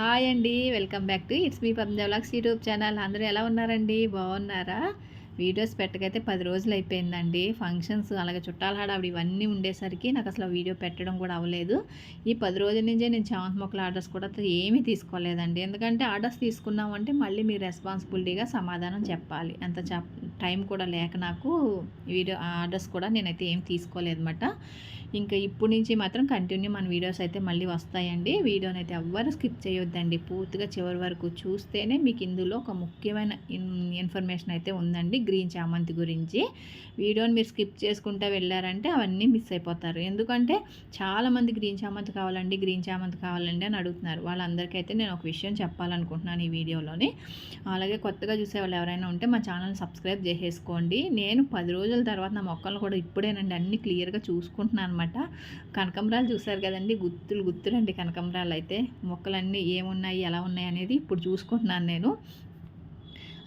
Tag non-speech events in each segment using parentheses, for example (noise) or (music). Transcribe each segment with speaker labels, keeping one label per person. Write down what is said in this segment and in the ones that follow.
Speaker 1: Hi అండి welcome back to it's me Padma vlogs YouTube channel. అందరూ ఎలా ఉన్నారండి? బాగున్నారా? వీడియోస్ పెట్టకైతే పది రోజులు అయిపోయిందండి. ఫంక్షన్స్ అలాగే చుట్టాల హడావిడి ఇవన్నీ ఉండేసరికి నాకు అసలు వీడియో పెట్టడం కూడా అవ్వలేదు. ఈ పది రోజుల నుంచే నేను చామంతి మొక్కల ఆర్డర్స్ కూడా ఏమీ తీసుకోలేదండి. ఎందుకంటే ఆర్డర్స్ తీసుకున్నామంటే మళ్ళీ మీరు రెస్పాన్సిబిలిటీగా సమాధానం చెప్పాలి. అంత టైం కూడా లేక నాకు వీడియో ఆర్డర్స్ కూడా నేనైతే ఏం తీసుకోలేదన్నమాట. ఇంకా ఇప్పుడు నుంచి మాత్రం కంటిన్యూ మన వీడియోస్ అయితే మళ్ళీ వస్తాయండి. వీడియోని అయితే ఎవ్వరు స్కిప్ చేయొద్దండి. పూర్తిగా చివరి వరకు చూస్తేనే మీకు ఇందులో ఒక ముఖ్యమైన ఇన్ఫర్మేషన్ అయితే ఉందండి గ్రీన్ చామంతి గురించి. వీడియోని మీరు స్కిప్ చేసుకుంటూ వెళ్ళారంటే అవన్నీ మిస్ అయిపోతారు. ఎందుకంటే చాలామంది గ్రీన్ చామంతి కావాలండి గ్రీన్ చామంతి కావాలండి అని అడుగుతున్నారు. వాళ్ళందరికైతే నేను ఒక విషయం చెప్పాలనుకుంటున్నాను ఈ వీడియోలోని. అలాగే కొత్తగా చూసే వాళ్ళు ఎవరైనా ఉంటే మా ఛానల్ సబ్స్క్రైబ్ చేసేసుకోండి. నేను పది రోజుల తర్వాత నా మొక్కలు కూడా ఇప్పుడేనండి అన్ని క్లియర్గా చూసుకుంటున్నాను అనమాట కనకంబరాలు చూసారు కదండి గుత్తులు గుత్తులండి కనకంబరాలు అయితే. మొక్కలన్నీ ఏమున్నాయి ఎలా ఉన్నాయి అనేది ఇప్పుడు చూసుకుంటున్నాను నేను.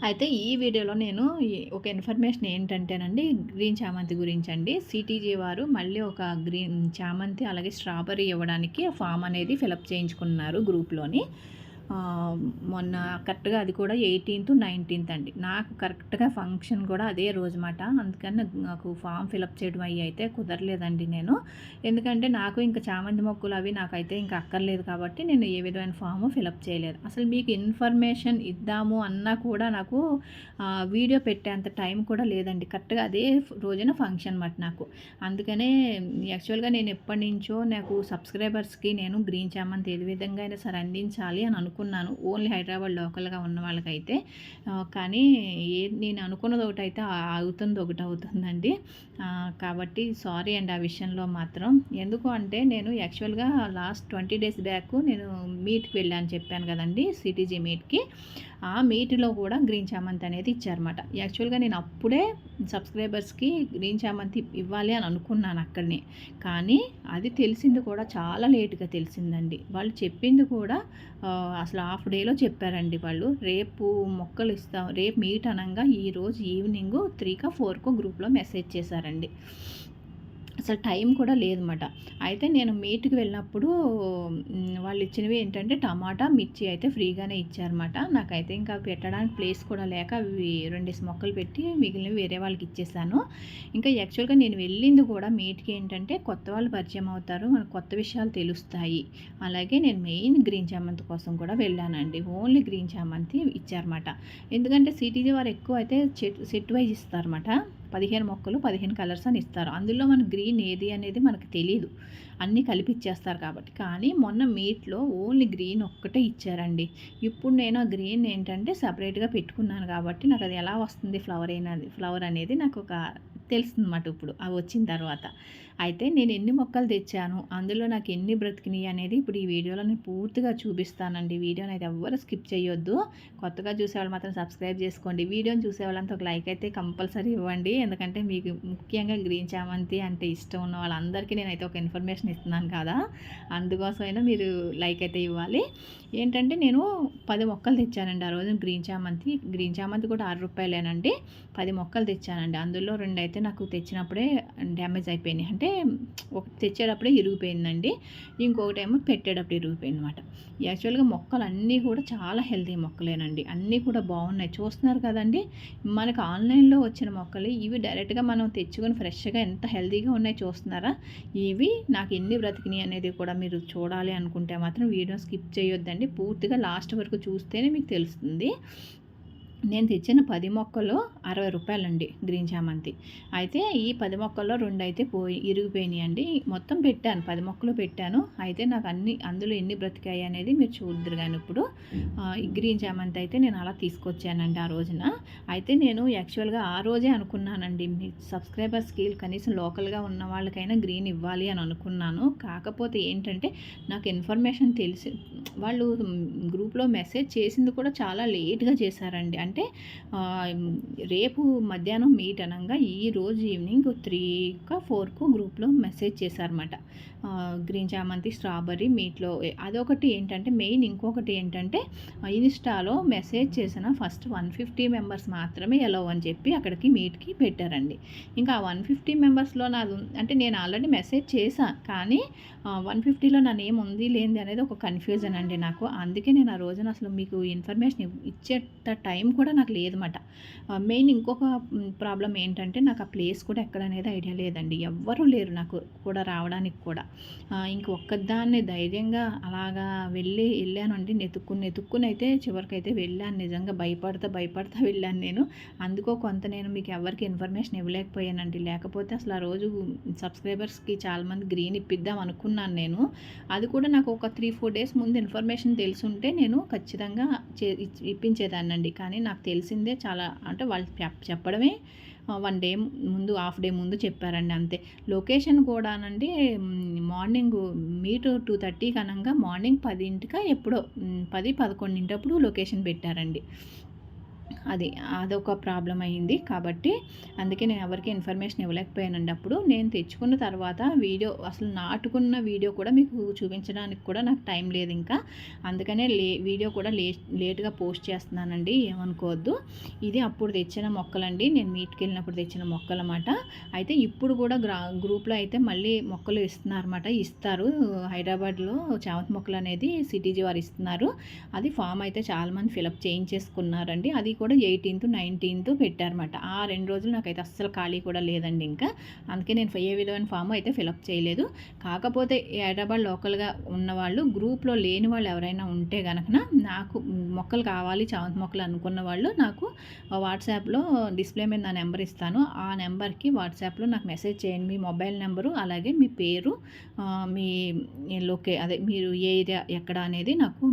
Speaker 1: అయితే ఈ వీడియోలో నేను ఒక ఇన్ఫర్మేషన్ ఏంటంటేనండి గ్రీన్ చామంతి గురించి అండి సిటీజీ వారు మళ్ళీ ఒక గ్రీన్ చామంతి అలాగే స్ట్రాబెర్రీ ఇవ్వడానికి ఫామ్ అనేది ఫిలప్ చేయించుకున్నారు గ్రూప్లోని. మొన్న కరెక్ట్గా అది కూడా ఎయిటీన్త్ నైన్టీన్త్ అండి. నాకు కరెక్ట్గా ఫంక్షన్ కూడా అదే రోజు మాట. అందుకని నాకు ఫామ్ ఫిలప్ చేయడం అయ్యి అయితే కుదరలేదండి నేను. ఎందుకంటే నాకు ఇంకా చామంతి మొక్కలు అవి నాకైతే ఇంకా అక్కర్లేదు కాబట్టి నేను ఏ విధమైన ఫామ్ ఫిలప్ చేయలేదు. అసలు మీకు ఇన్ఫర్మేషన్ ఇద్దాము అన్నా కూడా నాకు వీడియో పెట్టేంత టైం కూడా లేదండి. కరెక్ట్గా అదే రోజున ఫంక్షన్ మాట నాకు. అందుకనే యాక్చువల్గా నేను ఎప్పటి నుంచో నాకు సబ్స్క్రైబర్స్కి నేను గ్రీన్ చామంతి ఏ విధంగా అయినా సరే అందించాలి అని అనుకుంటున్నాను. అనుకున్నాను. ఓన్లీ హైదరాబాద్ లోకల్గా ఉన్న వాళ్ళకైతే. కానీ ఏ నేను అనుకున్నది ఒకటి అయితే అవుతుంది ఒకటి అవుతుందండి. కాబట్టి సారీ అండి ఆ విషయంలో మాత్రం. ఎందుకు అంటే నేను యాక్చువల్గా లాస్ట్ ట్వంటీ డేస్ బ్యాక్ నేను మీట్కి వెళ్ళాను చెప్పాను కదండి సిటీజీ మీట్కి. ఆ మీట్లో కూడా గ్రీన్ చామంతి అనేది ఇచ్చారన్నమాట. యాక్చువల్గా నేను అప్పుడే సబ్స్క్రైబర్స్కి గ్రీన్ చామంతి ఇవ్వాలి అని అనుకున్నాను అక్కడనే. కానీ అది తెలిసింది కూడా చాలా లేట్గా తెలిసిందండి. వాళ్ళు చెప్పింది కూడా అసలు హాఫ్ డేలో చెప్పారండి వాళ్ళు. రేపు మొక్కలు ఇస్తాం రేపు మీట్ అనగా ఈరోజు ఈవినింగ్ త్రీకా ఫోర్కో గ్రూప్లో మెసేజ్ చేశారండి. అసలు టైం కూడా లేదన్నమాట. అయితే నేను మీట్కి వెళ్ళినప్పుడు వాళ్ళు ఇచ్చినవి ఏంటంటే టమాటా మిర్చి అయితే ఫ్రీగానే ఇచ్చారన్నమాట. నాకైతే ఇంకా పెట్టడానికి ప్లేస్ కూడా లేక అవి రెండేసి మొక్కలు పెట్టి మిగిలినవి వేరే వాళ్ళకి ఇచ్చేసాను. ఇంకా యాక్చువల్గా నేను వెళ్ళింది కూడా మీట్కి ఏంటంటే కొత్త వాళ్ళు పరిచయం అవుతారు మనకు కొత్త విషయాలు తెలుస్తాయి. అలాగే నేను మెయిన్ గ్రీన్ చామంతి కోసం కూడా వెళ్ళానండి. ఓన్లీ గ్రీన్ చామంతి ఇచ్చారన్నమాట. ఎందుకంటే సిటీజీ వారు ఎక్కువ అయితే చెట్ సెట్ వైజ్ ఇస్తారన్నమాట. పదిహేను మొక్కలు పదిహేను కలర్స్ అని ఇస్తారు. అందులో మన గ్రీన్ ఏది అనేది మనకు తెలియదు అన్నీ కలిపి ఇచ్చేస్తారు కాబట్టి. కానీ మొన్న మీట్లో ఓన్లీ గ్రీన్ ఒక్కటే ఇచ్చారండి. ఇప్పుడు నేను ఆ గ్రీన్ ఏంటంటే సపరేట్గా పెట్టుకున్నాను కాబట్టి నాకు అది ఎలా వస్తుంది ఫ్లవర్ అయినది ఫ్లవర్ అనేది నాకు ఒక తెలుస్తుందన్నమాట ఇప్పుడు. అవి వచ్చిన తర్వాత. అయితే నేను ఎన్ని మొక్కలు తెచ్చాను అందులో నాకు ఎన్ని బ్రతికినాయి అనేది ఇప్పుడు ఈ వీడియోలో నేను పూర్తిగా చూపిస్తానండి. వీడియోని అయితే ఎవ్వరు స్కిప్ చేయొద్దు. కొత్తగా చూసేవాళ్ళు మాత్రం సబ్స్క్రైబ్ చేసుకోండి. వీడియోని చూసే వాళ్ళంతా ఒక లైక్ అయితే కంపల్సరీ ఇవ్వండి. ఎందుకంటే మీకు ముఖ్యంగా గ్రీన్ చామంతి అంటే ఇష్టం ఉన్న వాళ్ళందరికీ నేనైతే ఒక ఇన్ఫర్మేషన్ ఇస్తున్నాను కదా. అందుకోసమైనా మీరు లైక్ అయితే ఇవ్వాలి. ఏంటంటే నేను పది మొక్కలు తెచ్చానండి ఆ రోజు గ్రీన్ చామంతి. గ్రీన్ చామంతి కూడా ఆరు రూపాయలేనండి. పది మొక్కలు తెచ్చానండి. అందులో రెండు అయితే నాకు తెచ్చినప్పుడే డ్యామేజ్ అయిపోయినాయి. అంటే ఒకటి తెచ్చేటప్పుడే ఇరిగిపోయిందండి. ఇంకొకటి ఏమో పెట్టేటప్పుడు ఇరిగిపోయింది అనమాట యాక్చువల్గా మొక్కలు అన్నీ కూడా చాలా హెల్తీ మొక్కలేనండి. అన్నీ కూడా బాగున్నాయి. చూస్తున్నారు కదండి మనకు ఆన్లైన్లో వచ్చిన మొక్కలు ఇవి డైరెక్ట్గా మనం తెచ్చుకొని ఫ్రెష్గా ఎంత హెల్తీగా ఉన్నాయి చూస్తున్నారా? ఇవి నాకు ఎన్ని బ్రతికినాయి అనేది కూడా మీరు చూడాలి అనుకుంటే మాత్రం వీడియో స్కిప్ చేయొద్దండి. పూర్తిగా లాస్ట్ వరకు చూస్తేనే మీకు తెలుస్తుంది. నేను తెచ్చిన పది మొక్కలు అరవై రూపాయలండి గ్రీన్ చామంతి. అయితే ఈ పది మొక్కల్లో రెండు అయితే పోయి ఇరిగిపోయినాయి అండి మొత్తం పెట్టాను పది మొక్కలు పెట్టాను. అయితే నాకు అన్ని అందులో ఎన్ని బ్రతికాయి అనేది మీరు చూద్దరు కానీ ఇప్పుడు. గ్రీన్ చామంతి అయితే నేను అలా తీసుకొచ్చానండి ఆ రోజున. అయితే నేను యాక్చువల్గా ఆ రోజే అనుకున్నానండి మీ సబ్స్క్రైబర్స్కి కనీసం లోకల్గా ఉన్న వాళ్ళకైనా గ్రీన్ ఇవ్వాలి అని అనుకున్నాను. కాకపోతే ఏంటంటే నాకు ఇన్ఫర్మేషన్ తెలిసి వాళ్ళు గ్రూప్లో మెసేజ్ చేసింది కూడా చాలా లేట్గా చేశారండి. అంటే రేపు మధ్యాహ్నం మీట్ అనగా ఈ రోజు ఈవినింగ్ త్రీకా ఫోర్కు గ్రూప్లో మెసేజ్ చేశారన్నమాట. గ్రీన్ చామంతి స్ట్రాబెర్రీ మీట్లో. అదొకటి ఏంటంటే మెయిన్ ఇంకొకటి ఏంటంటే ఇన్స్టాలో మెసేజ్ చేసిన ఫస్ట్ వన్ ఫిఫ్టీ మెంబర్స్ మాత్రమే ఎలా అని చెప్పి అక్కడికి మీట్కి పెట్టారండి. ఇంకా వన్ ఫిఫ్టీ మెంబర్స్లో నాది అంటే నేను ఆల్రెడీ మెసేజ్ చేశాను కానీ వన్ ఫిఫ్టీలో నా నేమ్ ఉంది లేనిది అనేది ఒక కన్ఫ్యూజన్ అండి నాకు. అందుకే నేను ఆ రోజున అసలు మీకు ఇన్ఫర్మేషన్ ఇచ్చేట టైం కూడా కూడా నాకు లేదన్నమాట. మెయిన్ ఇంకొక ప్రాబ్లం ఏంటంటే నాకు ఆ ప్లేస్ కూడా ఎక్కడ అనేది ఐడియా లేదండి. ఎవ్వరూ లేరు నాకు కూడా రావడానికి కూడా. ఇంక ఒక్కదాన్ని ధైర్యంగా అలాగా వెళ్ళి వెళ్ళాను అండి. నెతుక్కుని నెతుక్కుని అయితే చివరికైతే వెళ్ళాను. నిజంగా భయపడతా భయపడతా వెళ్ళాను నేను. అందుకో కొంత నేను మీకు ఎవరికి ఇన్ఫర్మేషన్ ఇవ్వలేకపోయానండి. లేకపోతే అసలు ఆ రోజు సబ్స్క్రైబర్స్కి చాలామంది గ్రీన్ ఇప్పిద్దాం అనుకున్నాను నేను. అది కూడా నాకు ఒక త్రీ ఫోర్ డేస్ ముందు ఇన్ఫర్మేషన్ తెలుసుంటే నేను ఖచ్చితంగా చే ఇప్పించేదాన్నండి. కానీ నాకు తెలిసిందే చాలా అంటే వాళ్ళు చెప్పడమే వన్ డే ముందు హాఫ్ డే ముందు చెప్పారండి అంతే. లొకేషన్ కూడానండి మార్నింగ్ మీటు టూ థర్టీ కనంగా మార్నింగ్ పదింటికా ఎప్పుడో పది పదకొండింటప్పుడు లొకేషన్ పెట్టారండి. అది అదొక ప్రాబ్లం అయ్యింది కాబట్టి అందుకే నేను ఎవరికి ఇన్ఫర్మేషన్ ఇవ్వలేకపోయానండి అప్పుడు. నేను తెచ్చుకున్న తర్వాత వీడియో అసలు నాటుకున్న వీడియో కూడా మీకు చూపించడానికి కూడా నాకు టైం లేదు ఇంకా. అందుకనే లే వీడియో కూడా లే లేట్గా పోస్ట్ చేస్తున్నానండి. ఏమనుకోవద్దు. ఇది అప్పుడు తెచ్చిన మొక్కలండి. నేను మీట్కి వెళ్ళినప్పుడు తెచ్చిన మొక్కలు అన్నమాట అయితే ఇప్పుడు కూడా గ్రా గ్రూప్లో అయితే మళ్ళీ మొక్కలు ఇస్తున్నారన్నమాట. ఇస్తారు. హైదరాబాద్లో చామంతి మొక్కలు అనేది సిటీజీ వారు ఇస్తున్నారు. అది ఫామ్ అయితే చాలామంది ఫిలప్ చేయించేసుకున్నారండి. అది కూడా ఎయిటీన్త్ నైన్టీన్త్ పెట్టారనమాట ఆ రెండు రోజులు నాకైతే అస్సలు ఖాళీ కూడా లేదండి ఇంకా. అందుకే నేను ఏ విధమైన ఫామ్ అయితే ఫిలప్ చేయలేదు. కాకపోతే హైదరాబాద్ లోకల్గా ఉన్నవాళ్ళు గ్రూప్లో లేని వాళ్ళు ఎవరైనా ఉంటే కనుక నాకు మొక్కలు కావాలి చామంతి మొక్కలు అనుకున్న వాళ్ళు నాకు వాట్సాప్లో డిస్ప్లే మీద నా నెంబర్ ఇస్తాను. ఆ నెంబర్కి వాట్సాప్లో నాకు మెసేజ్ చేయండి. మీ మొబైల్ నెంబరు అలాగే మీ పేరు మీ లొకే అదే మీరు ఏ ఏరియా ఎక్కడ అనేది నాకు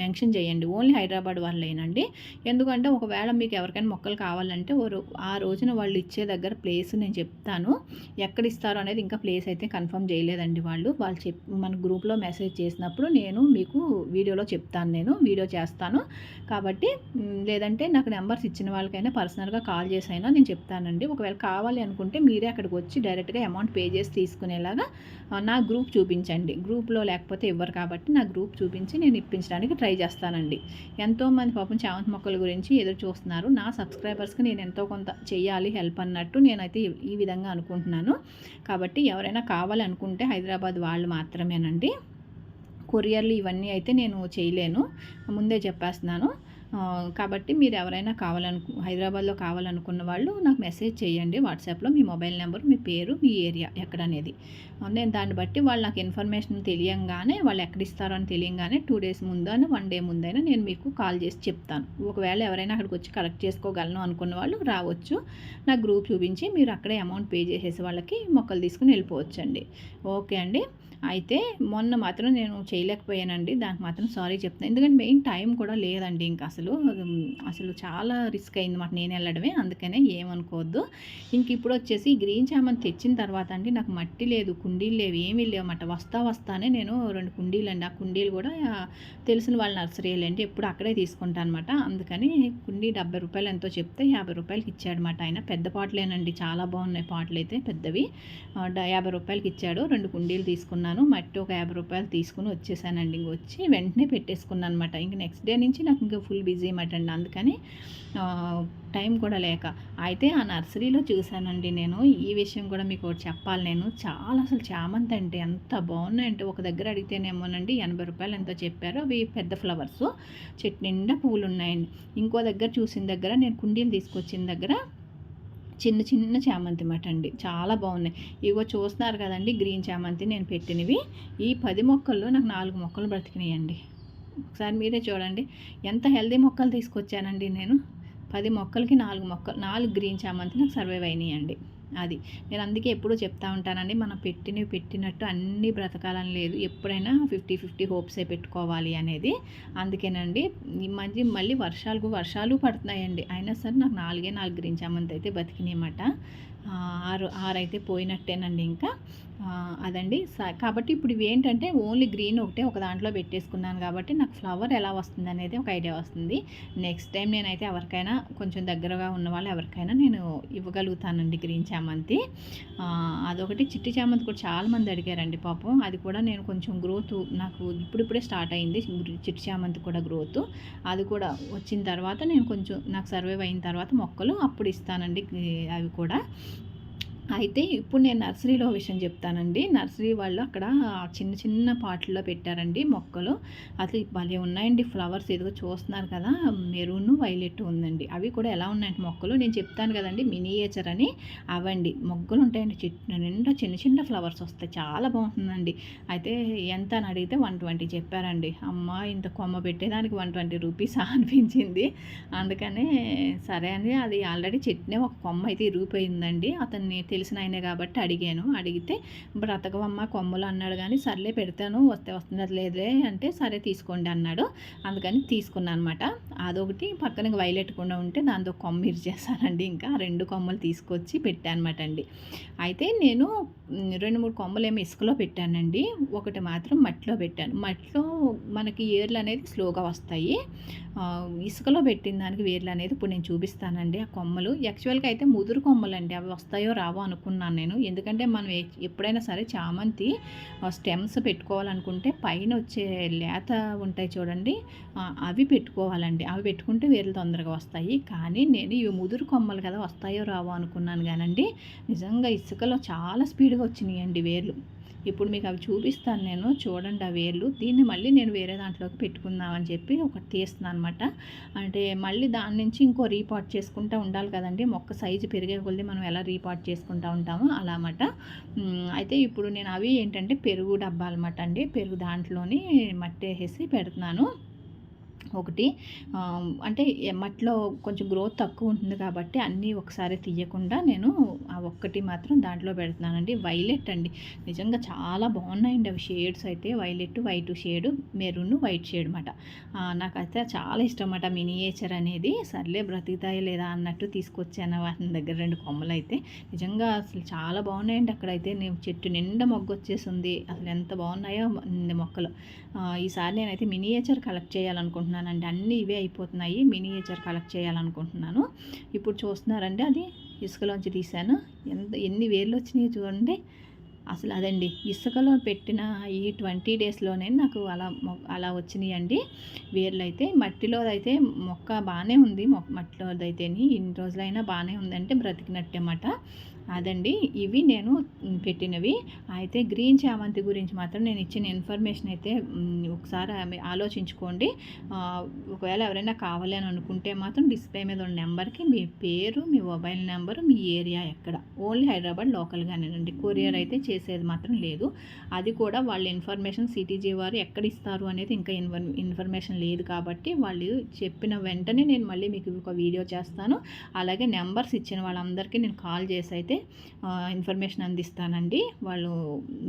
Speaker 1: మెన్షన్ చేయండి. ఓన్లీ హైదరాబాద్ వాళ్ళేనండి. ఎందుకంటే ఎందుకంటే ఒకవేళ మీకు ఎవరికైనా మొక్కలు కావాలంటే ఆ రోజున వాళ్ళు ఇచ్చే దగ్గర ప్లేస్ నేను చెప్తాను. ఎక్కడ ఇస్తారో అనేది ఇంకా ప్లేస్ అయితే కన్ఫర్మ్ చేయలేదండి వాళ్ళు. వాళ్ళు చెప్ మన గ్రూప్లో మెసేజ్ చేసినప్పుడు నేను మీకు వీడియోలో చెప్తాను నేను వీడియో చేస్తాను. కాబట్టి లేదంటే నాకు నెంబర్స్ ఇచ్చిన వాళ్ళకైనా పర్సనల్గా కాల్ చేసైనా నేను చెప్తానండి. ఒకవేళ కావాలి అనుకుంటే మీరే అక్కడికి వచ్చి డైరెక్ట్గా అమౌంట్ పే చేసి తీసుకునేలాగా నా గ్రూప్ చూపించండి. గ్రూప్లో లేకపోతే ఇవ్వరు కాబట్టి నా గ్రూప్ చూపించి నేను ఇప్పించడానికి ట్రై చేస్తానండి. ఎంతోమంది పాపం చామంతి మొక్కల గురించి ఎదురు చూస్తున్నారు. నా సబ్స్క్రైబర్స్కి నేను ఎంతో కొంత చేయాలి హెల్ప్ అన్నట్టు నేనైతే ఈ విధంగా అనుకుంటున్నాను. కాబట్టి ఎవరైనా కావాలనుకుంటే హైదరాబాద్ వాళ్ళు మాత్రమేనండి. కొరియర్లు ఇవన్నీ అయితే నేను చేయలేను. ముందే చెప్పేస్తున్నాను. కాబట్టి మీరు ఎవరైనా కావాలనుకు హైదరాబాద్లో కావాలనుకున్న వాళ్ళు నాకు మెసేజ్ చేయండి వాట్సాప్లో. మీ మొబైల్ నెంబర్ మీ పేరు మీ ఏరియా ఎక్కడ అనేది నేను దాన్ని బట్టి వాళ్ళు నాకు ఇన్ఫర్మేషన్ తెలియంగానే వాళ్ళు ఎక్కడ ఇస్తారో అని తెలియంగానే టూ డేస్ ముందైనా వన్ డే ముందైనా నేను మీకు కాల్ చేసి చెప్తాను. ఒకవేళ ఎవరైనా అక్కడికి వచ్చి కలెక్ట్ చేసుకోగలను అనుకున్న వాళ్ళు రావచ్చు. నా గ్రూప్ చూపించి మీరు అక్కడే అమౌంట్ పే చేసేసి వాళ్ళకి మొక్కలు తీసుకుని వెళ్ళిపోవచ్చండి. ఓకే అండి. అయితే మొన్న మాత్రం నేను చేయలేకపోయానండి. దానికి మాత్రం సారీ చెప్తాను ఎందుకంటే మెయిన్ టైం కూడా లేదండి ఇంకా అసలు. అసలు చాలా రిస్క్ అయింది మాట నేను వెళ్ళడమే. అందుకనే ఏమనుకోవద్దు. ఇంక ఇప్పుడు వచ్చేసి గ్రీన్ చామంతి తెచ్చిన తర్వాత అండి నాకు మట్టి లేదు కుండీలు లేవు ఏమీ లేవన్నమాట. వస్తా వస్తానే నేను రెండు కుండీలు అండి ఆ కుండీలు కూడా తెలిసిన వాళ్ళ నర్సరీలు అండి. ఎప్పుడు అక్కడే తీసుకుంటాను అనమాట అందుకని కుండీ డెబ్బై రూపాయలు ఎంతో చెప్తే యాభై రూపాయలకి ఇచ్చాడనమాట ఆయన. పెద్ద పాటలేనండి. చాలా బాగున్నాయి పాటలు అయితే పెద్దవి యాభై రూపాయలకి ఇచ్చాడు. రెండు కుండీలు తీసుకున్నాను. తీసుకున్నాను. మట్టి ఒక యాభై రూపాయలు తీసుకుని వచ్చేసానండి. ఇంక వచ్చి వెంటనే పెట్టేసుకున్నాను అనమాట ఇంక నెక్స్ట్ డే నుంచి నాకు ఇంకా ఫుల్ బిజీ అనమాట అండి. అందుకని టైం కూడా లేక. అయితే ఆ నర్సరీలో చూశానండి నేను. ఈ విషయం కూడా మీకు చెప్పాలి నేను. చాలా అసలు చామంతి అంటే ఎంత బాగున్నాయంటే ఒక దగ్గర అడిగితేనేమోనండి ఎనభై రూపాయలు ఎంతో చెప్పారు. అవి పెద్ద ఫ్లవర్స్ చెట్టు నిండా పువ్వులు ఉన్నాయండి. ఇంకో దగ్గర చూసిన దగ్గర నేను కుండీలు తీసుకొచ్చిన దగ్గర చిన్న చిన్న చామంతి మట అండి. చాలా బాగున్నాయి. ఇగో చూస్తున్నారు కదండి గ్రీన్ చామంతి నేను పెట్టినవి. ఈ పది మొక్కల్లో నాకు నాలుగు మొక్కలు బ్రతికినాయండి. ఒకసారి మీరే చూడండి. ఎంత హెల్దీ మొక్కలు తీసుకొచ్చానండి నేను. పది మొక్కలకి నాలుగు మొక్కలు నాలుగు గ్రీన్ చామంతి నాకు సర్వైవ్ అయినాయండి. అది. నేను అందుకే ఎప్పుడూ చెప్తా ఉంటానండి మనం పెట్టినవి పెట్టినట్టు అన్నీ బ్రతకాలని లేదు. ఎప్పుడైనా ఫిఫ్టీ ఫిఫ్టీ హోప్సే పెట్టుకోవాలి అనేది. అందుకేనండి ఈ మధ్య మళ్ళీ వర్షాలు వర్షాలు పడుతున్నాయండి. అయినా సరే నాకు నాలుగే నాలుగు గ్రీన్ చామంతి అయితే బతికినాయన్నమాట. అన్నమాట ఆరు ఆరు అయితే పోయినట్టేనండి ఇంకా. అదండి. స- కాబట్టి ఇప్పుడు ఇవి ఏంటంటే ఓన్లీ గ్రీన్ ఒకటే ఒక దాంట్లో పెట్టేసుకున్నాను కాబట్టి నాకు ఫ్లవర్ ఎలా వస్తుంది అనేది ఒక ఐడియా వస్తుంది. నెక్స్ట్ టైం నేనైతే ఎవరికైనా కొంచెం దగ్గరగా ఉన్న వాళ్ళు ఎవరికైనా నేను ఇవ్వగలుగుతానండి గ్రీన్ చామంతి. అదొకటి. చిట్టి చామంతి కూడా చాలామంది అడిగారండి పాపం. అది కూడా నేను కొంచెం గ్రోత్ నాకు ఇప్పుడిప్పుడే స్టార్ట్ అయింది. చిట్టి చామంతి కూడా గ్రోత్. అది కూడా వచ్చిన తర్వాత నేను కొంచెం నాకు సర్వైవ్ అయిన తర్వాత మొక్కలు అప్పుడు ఇస్తానండి. అవి కూడా. అయితే ఇప్పుడు నేను నర్సరీలో విషయం చెప్తానండి. నర్సరీ వాళ్ళు అక్కడ చిన్న చిన్న పాటల్లో పెట్టారండి మొక్కలు. అసలు భలే ఉన్నాయండి ఫ్లవర్స్. ఏదో చూస్తున్నారు కదా మెరూన్ వైలెట్ ఉందండి. అవి కూడా ఎలా ఉన్నాయంటే మొక్కలు. నేను చెప్తాను కదండి మినియేచర్ అని అవండి. మొగ్గలు ఉంటాయండి చెట్టు నిండా చిన్న చిన్న ఫ్లవర్స్ వస్తాయి. చాలా బాగుంటుందండి. అయితే ఎంత అని అడిగితే వన్ ట్వంటీ చెప్పారండి. అమ్మ ఇంత కొమ్మ పెట్టేదానికి వన్ ట్వంటీ రూపీస్ (laughs) అనిపించింది. అందుకనే సరే అని అది ఆల్రెడీ చెట్నే ఒక కొమ్మ అయితే ఇరిగిపోయిందండి. అతన్ని తెలిసిన ఆయనే కాబట్టి అడిగాను. అడిగితే బ్రతకవమ్మ కొమ్మలు అన్నాడు కానీ సర్లే పెడతాను వస్తే వస్తున్నది లేదే అంటే సరే తీసుకోండి అన్నాడు. అందుకని తీసుకున్నాను అనమాట అదొకటి. పక్కన వైలెట్ కూడా ఉంటే దాంతో కొమ్మ ఇరిచేసానండి ఇంకా. రెండు కొమ్మలు తీసుకొచ్చి పెట్టాను అనమాట అండి. అయితే నేను రెండు మూడు కొమ్మలు ఏమో ఇసుకలో పెట్టానండి. ఒకటి మాత్రం మట్టిలో పెట్టాను. మట్టిలో మనకి ఏర్లు అనేది స్లోగా వస్తాయి. ఇసుకలో పెట్టిన దానికి వేర్లు అనేది ఇప్పుడు నేను చూపిస్తానండి. ఆ కొమ్మలు. యాక్చువల్గా అయితే ముదురు కొమ్మలు అండి అవి వస్తాయో రావో అనుకున్నాను నేను. ఎందుకంటే మనం ఎప్పుడైనా సరే చామంతి స్టెమ్స్ పెట్టుకోవాలనుకుంటే పైన వచ్చే లేత ఉంటాయి చూడండి అవి పెట్టుకోవాలండి. అవి పెట్టుకుంటే వేర్లు తొందరగా వస్తాయి. కానీ నేను ఇవి ముదురు కొమ్మలు కదా వస్తాయో రావో అనుకున్నాను కానండి. నిజంగా ఇసుకలో చాలా స్పీడ్గా వచ్చినాయండి వేర్లు. ఇప్పుడు మీకు అవి చూపిస్తాను నేను. చూడండి ఆ వేర్లు. దీన్ని మళ్ళీ నేను వేరే దాంట్లోకి పెట్టుకుందామని చెప్పి ఒకటి తీస్తున్నాను అనమాట అంటే మళ్ళీ దాని నుంచి ఇంకో రీపాట్ చేసుకుంటూ ఉండాలి కదండి. మొక్క సైజు పెరిగే కొద్దీ మనం ఎలా రీపాట్ చేసుకుంటూ ఉంటామో అలా అన్నమాట. అయితే ఇప్పుడు నేను అవి ఏంటంటే పెరుగు డబ్బా అనమాట అండి. పెరుగు దాంట్లోని మట్టి వేసేసి పెడుతున్నాను. ఒకటి. అంటే మట్టిలో కొంచెం గ్రోత్ తక్కువ ఉంటుంది కాబట్టి అన్నీ ఒకసారి తీయకుండా నేను ఆ ఒక్కటి మాత్రం దాంట్లో పెడుతున్నానండి. వైలెట్ అండి. నిజంగా చాలా బాగున్నాయండి అవి షేడ్స్ అయితే. Violet white shade maroon white shade అనమాట నాకైతే చాలా ఇష్టం అన్నమాట మినియేచర్ అనేది. సర్లే బ్రతుకుతాయి లేదా అన్నట్టు తీసుకొచ్చాను వాటి దగ్గర రెండు కొమ్మలు అయితే. నిజంగా అసలు చాలా బాగున్నాయండి అక్కడైతే. నేను చెట్టు నిండా మొగ్గు వచ్చేసింది. అసలు ఎంత బాగున్నాయో మొక్కలు. ఈసారి నేనైతే మినియేచర్ కలెక్ట్ చేయాలనుకుంటున్నాను. చేయాలనుకుంటున్నానండి అన్నీ ఇవే అయిపోతున్నాయి. మినియేచర్ కలెక్ట్ చేయాలనుకుంటున్నాను. ఇప్పుడు చూస్తున్నారండి అది ఇసుకలోంచి తీశాను. ఎంత ఎన్ని వేర్లు వచ్చినాయి చూడండి. అసలు అదండి. ఇసుకలో పెట్టిన ఈ ట్వంటీ డేస్లోనే నాకు అలా మొ- అలా వచ్చినాయి అండి వేర్లు అయితే మట్టిలో అయితే మొక్క బాగానే ఉంది. మొక్క మట్టిలో అయితేని ఇన్ని రోజులైనా బాగానే ఉందంటే బ్రతికినట్టే అన్నమాట అదండి. ఇవి నేను పెట్టినవి. అయితే గ్రీన్ చామంతి గురించి మాత్రం నేను ఇచ్చిన ఇన్ఫర్మేషన్ అయితే ఒకసారి ఆలోచించుకోండి. ఒకవేళ ఎవరైనా కావాలి అని అనుకుంటే మాత్రం డిస్ప్లే మీద ఉన్న నెంబర్కి మీ పేరు మీ మొబైల్ నెంబరు మీ ఏరియా ఎక్కడ. ఓన్లీ హైదరాబాద్ లోకల్గానేనండి. కొరియర్ అయితే చేసేది మాత్రం లేదు. అది కూడా వాళ్ళ ఇన్ఫర్మేషన్ సిటీజీ వారు ఎక్కడ ఇస్తారు అనేది ఇంకా ఇన్ఫర్ ఇన్ఫర్మేషన్ లేదు కాబట్టి వాళ్ళు చెప్పిన వెంటనే నేను మళ్ళీ మీకు ఒక వీడియో చేస్తాను. అలాగే నెంబర్స్ ఇచ్చిన వాళ్ళందరికీ నేను కాల్ చేసి అయితే ఇన్ఫర్మేషన్ అందిస్తానండి. వాళ్ళు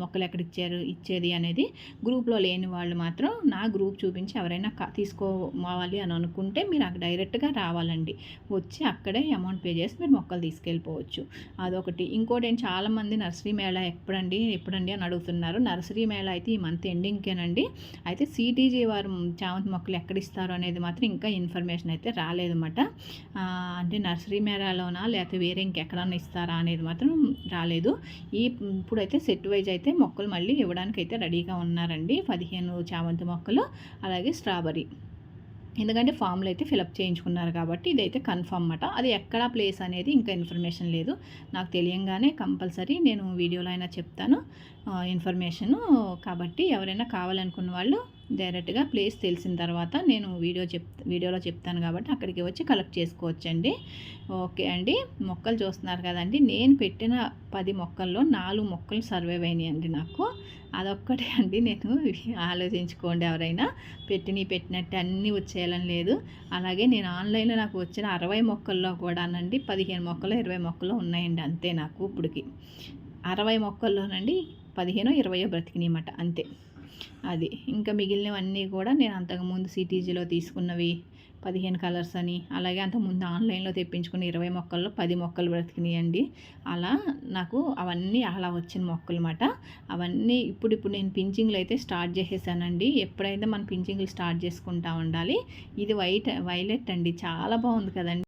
Speaker 1: మొక్కలు ఎక్కడ ఇచ్చారు ఇచ్చేది అనేది గ్రూప్లో లేని వాళ్ళు మాత్రం నా గ్రూప్ చూపించి ఎవరైనా తీసుకోవాలి అని అనుకుంటే మీరు అక్కడ డైరెక్ట్గా రావాలండి. వచ్చి అక్కడే అమౌంట్ పే చేసి మీరు మొక్కలు తీసుకెళ్ళిపోవచ్చు. అదొకటి. ఇంకోటి చాలా చాలామంది నర్సరీ మేళా ఎప్పుడండి ఎప్పుడండి అని అడుగుతున్నారు. నర్సరీ మేళ అయితే ఈ మంత్ ఎండింగ్కేనండి. అయితే సిటీజీ వారు చామంతి మొక్కలు ఎక్కడ ఇస్తారు అనేది మాత్రం ఇంకా ఇన్ఫర్మేషన్ అయితే రాలేదన్నమాట. అంటే నర్సరీ మేళలోనా లేకపోతే వేరే ఇంకెక్కడన్నా ఇస్తారా అనేది మాత్రం రాలేదు. ఈ ఇప్పుడైతే సెట్ వైజ్ అయితే మొక్కలు మళ్ళీ ఇవ్వడానికి అయితే రెడీగా ఉన్నారండి. పదిహేను చామంతి మొక్కలు అలాగే స్ట్రాబెరీ ఎందుకంటే ఫామ్లో అయితే ఫిలప్ చేయించుకున్నారు కాబట్టి ఇదైతే కన్ఫర్మ్ అన్నమాట. అది ఎక్కడ ప్లేస్ అనేది ఇంకా ఇన్ఫర్మేషన్ లేదు. నాకు తెలియంగానే కంపల్సరీ నేను వీడియోలో అయినా చెప్తాను. ఇన్ఫర్మేషను కాబట్టి ఎవరైనా కావాలనుకున్న వాళ్ళు డైరెక్ట్గా ప్లేస్ తెలిసిన తర్వాత నేను వీడియో చెప్ వీడియోలో చెప్తాను కాబట్టి అక్కడికి వచ్చి కలెక్ట్ చేసుకోవచ్చండి. ఓకే అండి. మొక్కలు చూస్తున్నారు కదండి. నేను పెట్టిన పది మొక్కల్లో నాలుగు మొక్కలు సర్వైవ్ అయినాయి అండి నాకు. అదొక్కటే అండి. నేను ఆలోచించుకోండి ఎవరైనా. పెట్టిన పెట్టినట్టు అన్నీ వచ్చేయాలని లేదు. అలాగే నేను ఆన్లైన్లో నాకు వచ్చిన అరవై మొక్కల్లో కూడానండి పదిహేను మొక్కలు ఇరవై మొక్కలు ఉన్నాయండి అంతే నాకు ఇప్పటికి. అరవై మొక్కల్లోనండి పదిహేను ఇరవయో బ్రతికినాయన్నమాట అంతే. అది. ఇంకా మిగిలినవన్నీ కూడా నేను అంతకుముందు సిటీజీలో తీసుకున్నవి పదిహేను కలర్స్ అని అలాగే అంతకుముందు ఆన్లైన్లో తెప్పించుకున్న ఇరవై మొక్కల్లో పది మొక్కలు బ్రతికినాయండి. అలా నాకు అవన్నీ అలా వచ్చిన మొక్కలు అన్నమాట అవన్నీ ఇప్పుడు ఇప్పుడు నేను పించింగ్లు అయితే స్టార్ట్ చేసేసానండి. ఎప్పుడైతే మనం పించింగ్లు స్టార్ట్ చేసుకుంటా ఉండాలి ఇది వైట్ వైలెట్ అండి. చాలా బాగుంది కదండి.